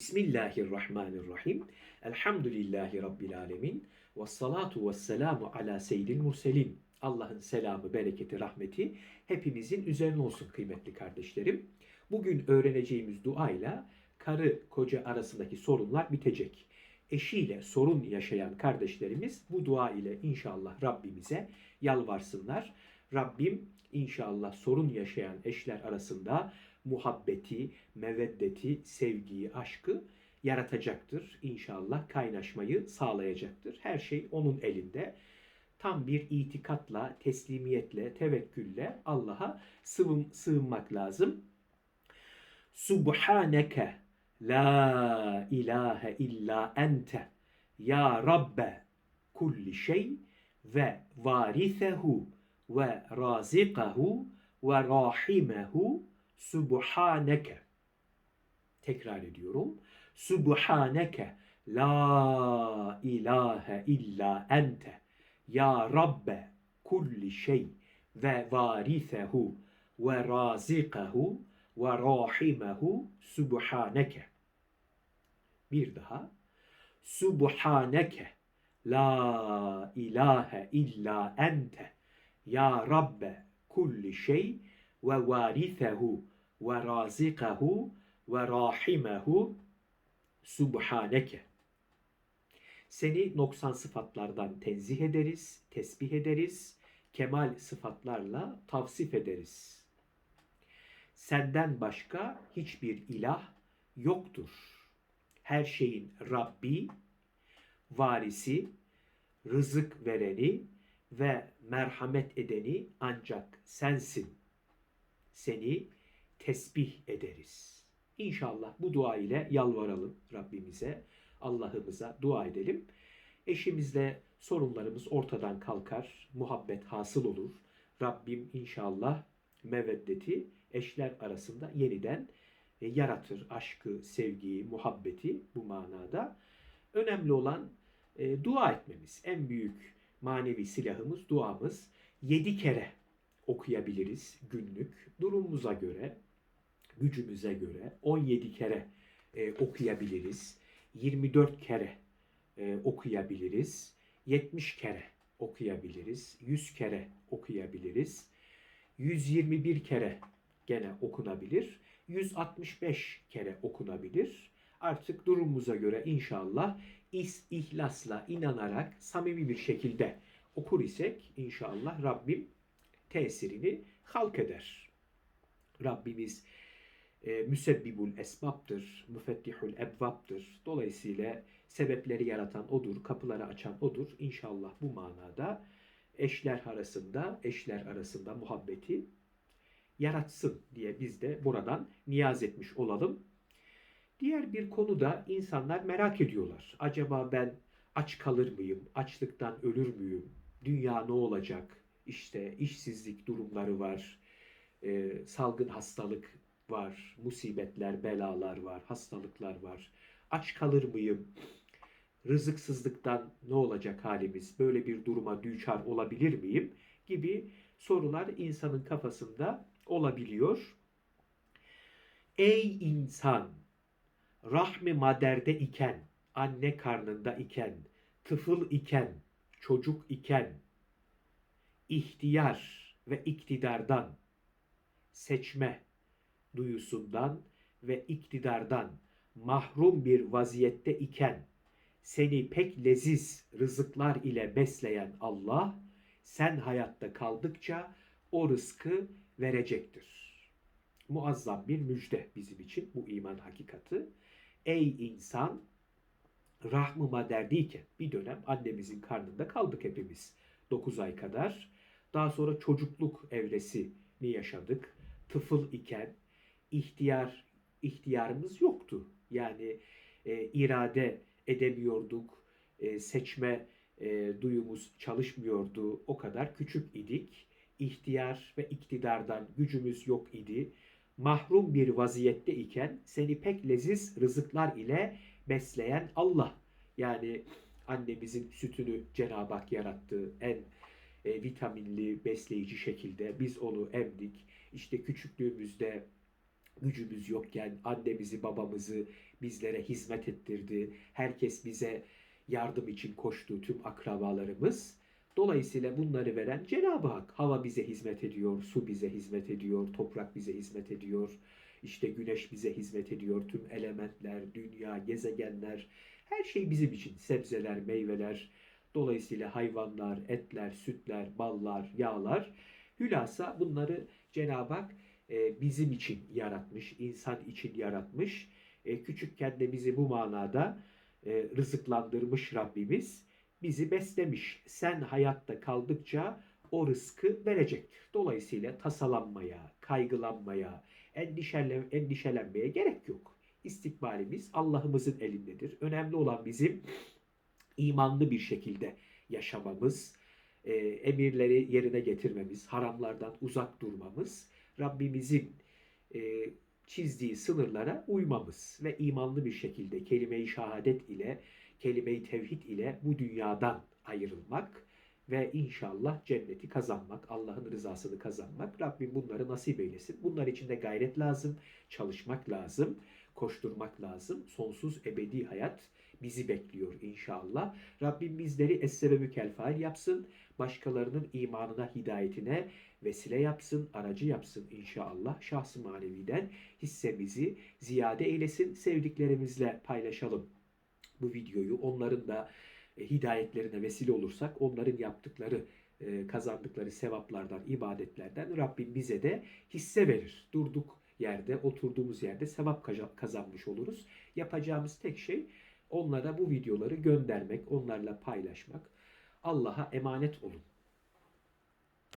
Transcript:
Bismillahirrahmanirrahim. Elhamdülillahi Rabbil alemin. Ve salatu ve selamu ala seyyidil murselin. Allah'ın selamı, bereketi, rahmeti hepimizin üzerine olsun kıymetli kardeşlerim. Bugün öğreneceğimiz duayla karı koca arasındaki sorunlar bitecek. Eşiyle sorun yaşayan kardeşlerimiz bu dua ile inşallah Rabbimize yalvarsınlar. Rabbim inşallah sorun yaşayan eşler arasında muhabbeti, meveddeti, sevgiyi, aşkı yaratacaktır. İnşallah kaynaşmayı sağlayacaktır. Her şey onun elinde. Tam bir itikatla, teslimiyetle, tevekkülle Allah'a sığın, sığınmak lazım. Subhaneke la ilahe illa ente ya Rabbe kulli şey ve varisehu ve razikahu ve rahimehu Subhaneke. Tekrar ediyorum. Subhaneke la ilahe illa ente ya Rabbe kulli şey ve varisehu ve razikahu ve rahimehu subhaneke. Bir daha. Subhaneke la ilahe illa ente ya Rabbe kulli şey ve varisehu ve razikahu ve rahimehu subhaneke. Seni noksan sıfatlardan tenzih ederiz, tesbih ederiz, kemal sıfatlarla tavsif ederiz. Senden başka hiçbir ilah yoktur. Her şeyin Rabbi, varisi, rızık vereni ve merhamet edeni ancak sensin. Seni tesbih ederiz. İnşallah bu dua ile yalvaralım Rabbimize, Allah'ımıza dua edelim. Eşimizle sorunlarımız ortadan kalkar, muhabbet hasıl olur. Rabbim inşallah meveddeti eşler arasında yeniden e, yaratır. Aşkı, sevgiyi, muhabbeti bu manada. Önemli olan e, dua etmemiz. En büyük manevi silahımız duamız. Yedi kere okuyabiliriz günlük durumumuza göre gücümüze göre 17 kere e, okuyabiliriz. 24 kere e, okuyabiliriz. 70 kere okuyabiliriz. 100 kere okuyabiliriz. 121 kere gene okunabilir. 165 kere okunabilir. Artık durumumuza göre inşallah is, ihlasla, inanarak, samimi bir şekilde okur isek inşallah Rabbim tesirini halk eder. Rabbimiz e, müsebbibul esbaptır, müfettihul ebvaptır. Dolayısıyla sebepleri yaratan odur, kapıları açan odur. İnşallah bu manada eşler arasında, eşler arasında muhabbeti yaratsın diye biz de buradan niyaz etmiş olalım. Diğer bir konuda insanlar merak ediyorlar. Acaba ben aç kalır mıyım? Açlıktan ölür müyüm? Dünya ne olacak? İşte işsizlik durumları var. E, salgın hastalık var, musibetler, belalar var, hastalıklar var. Aç kalır mıyım? Rızıksızlıktan ne olacak halimiz? Böyle bir duruma düçar olabilir miyim? Gibi sorular insanın kafasında olabiliyor. Ey insan! Rahmi maderde iken, anne karnında iken, tıfıl iken, çocuk iken, ihtiyar ve iktidardan, seçme, duyusundan ve iktidardan mahrum bir vaziyette iken seni pek leziz rızıklar ile besleyen Allah sen hayatta kaldıkça o rızkı verecektir. Muazzam bir müjde bizim için bu iman hakikati. Ey insan rahmı maderdiyken bir dönem annemizin karnında kaldık hepimiz 9 ay kadar. Daha sonra çocukluk evresini yaşadık. Tıfıl iken ihtiyar ihtiyarımız yoktu. Yani e, irade edemiyorduk, e, seçme e, duyumuz çalışmıyordu. O kadar küçük idik. İhtiyar ve iktidardan gücümüz yok idi. Mahrum bir vaziyette iken seni pek leziz rızıklar ile besleyen Allah. Yani annemizin sütünü Cenab-ı Hak yarattı. En e, vitaminli, besleyici şekilde biz onu emdik. İşte küçüklüğümüzde gücümüz yokken annemizi babamızı bizlere hizmet ettirdi. Herkes bize yardım için koştu tüm akrabalarımız. Dolayısıyla bunları veren Cenab-ı Hak. Hava bize hizmet ediyor, su bize hizmet ediyor, toprak bize hizmet ediyor. İşte güneş bize hizmet ediyor, tüm elementler, dünya, gezegenler, her şey bizim için. Sebzeler, meyveler, dolayısıyla hayvanlar, etler, sütler, ballar, yağlar. Hülasa bunları Cenab-ı Hak e, bizim için yaratmış, insan için yaratmış. E, küçükken de bizi bu manada e, rızıklandırmış Rabbimiz. Bizi beslemiş. Sen hayatta kaldıkça o rızkı verecektir. Dolayısıyla tasalanmaya, kaygılanmaya, endişelen, endişelenmeye gerek yok. İstikbalimiz Allah'ımızın elindedir. Önemli olan bizim imanlı bir şekilde yaşamamız, e, emirleri yerine getirmemiz, haramlardan uzak durmamız, Rabbimizin e, çizdiği sınırlara uymamız ve imanlı bir şekilde kelime-i şehadet ile, kelime-i tevhid ile bu dünyadan ayrılmak ve inşallah cenneti kazanmak, Allah'ın rızasını kazanmak. Rabbim bunları nasip eylesin. Bunlar için de gayret lazım, çalışmak lazım, koşturmak lazım. Sonsuz ebedi hayat bizi bekliyor inşallah. Rabbim bizleri es-sebebü yapsın. Başkalarının imanına, hidayetine vesile yapsın, aracı yapsın inşallah. Şahsı maneviden hissemizi ziyade eylesin. Sevdiklerimizle paylaşalım bu videoyu. Onların da e, hidayetlerine vesile olursak onların yaptıkları e, kazandıkları sevaplardan, ibadetlerden Rabbim bize de hisse verir. Durduk yerde, oturduğumuz yerde sevap kaza- kazanmış oluruz. Yapacağımız tek şey onlara bu videoları göndermek, onlarla paylaşmak. Allah'a emanet olun.